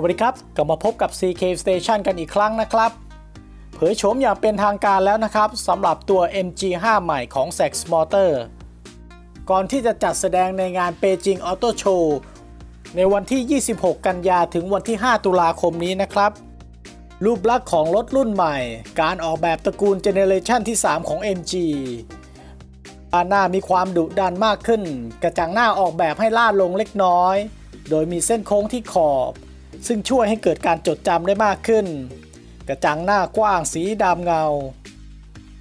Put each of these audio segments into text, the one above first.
วัสดีครับกลับมาพบกับ CK Station กันอีกครั้งนะครับ เผยโฉมอย่างเป็นทางการแล้วนะครับสำหรับตัว MG5 ใหม่ของ Sex Motor ก่อนที่จะจัดแสดงในงาน Beijing Auto Show ในวันที่ 26 กันยาถึงวันที่ 5 ตุลาคมนี้นะครับ รูปลักษณ์ของรถรุ่นใหม่ การออกแบบตระกูลเจเนเรชันที่ 3 ของ MG ด้านหน้ามีความดุดันมากขึ้น กระจังหน้าออกแบบให้ลาดลงเล็กน้อย โดยมีเส้นโค้งที่ขอบ ซึ่งช่วยให้เกิดการจดจำได้มากขึ้น กระจังหน้ากว้างสีดำเงา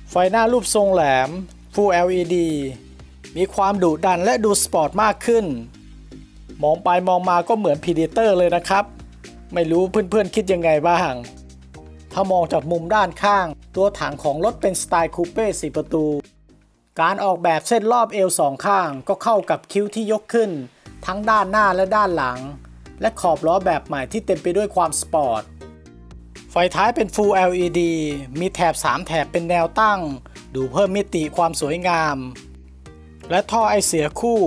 ไฟหน้ารูปทรงแหลม Full LED มีความดุดันและดูสปอร์ตมากขึ้น มองไปมองมาก็เหมือน Predator เลยนะครับ ไม่รู้เพื่อนๆคิดยังไงบ้าง ถ้ามองจากมุมด้านข้าง ตัวถังของรถเป็นสไตล์คูเป้4ประตู การออกแบบเส้นรอบเอวสองข้างก็เข้ากับคิ้วที่ยกขึ้น ทั้งด้านหน้าและด้านหลัง และขอบล้อแบบใหม่ที่เต็มไปด้วยความสปอร์ต ไฟท้ายเป็น Full LED มีแถบ 3 แถบเป็นแนวตั้ง ดูเพิ่มมิติความสวยงาม และท่อไอเสียคู่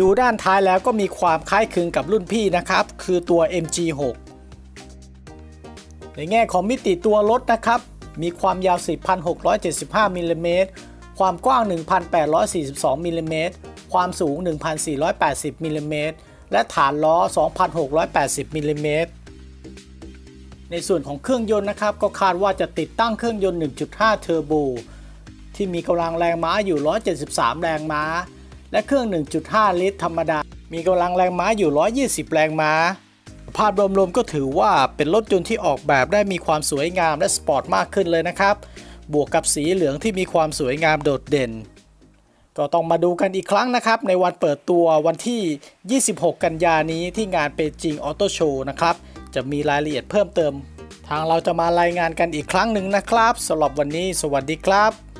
ดูด้านท้ายแล้วก็มีความคล้ายคลึงกับรุ่นพี่นะครับ คือตัว MG6 ในแง่ของมิติตัวรถนะครับ มีความยาว10,675มิลลิเมตรความกว้าง 1,842มิลลิเมตรความสูง 1,480มิลลิเมตร และฐานล้อ 2,680มิลลิเมตรในส่วนของเครื่องยนต์นะครับ ก็คาดว่าจะติดตั้งเครื่องยนต์ 1.5 เทอร์โบที่มีกำลังแรงม้าอยู่ 173 แรงม้า และเครื่อง 1.5 ลิตรธรรมดา มีกำลังแรงม้าอยู่ 120 แรงม้า ภาพรวมๆก็ถือว่าเป็นรถยนต์ที่ออกแบบได้มีความสวยงามและสปอร์ตมากขึ้นเลยนะครับ บวกกับสีเหลืองที่มีความสวยงามโดดเด่น ก็ต้องมาดูกันอีกครั้งนะครับ ในวันเปิดตัววันที่ 26 กันยานี้ที่งานเปจิงออโต้โชว์นะครับ จะมีรายละเอียดเพิ่มเติม ทางเราจะมารายงานกันอีกครั้งหนึ่งนะครับสำหรับวันนี้ สวัสดีครับ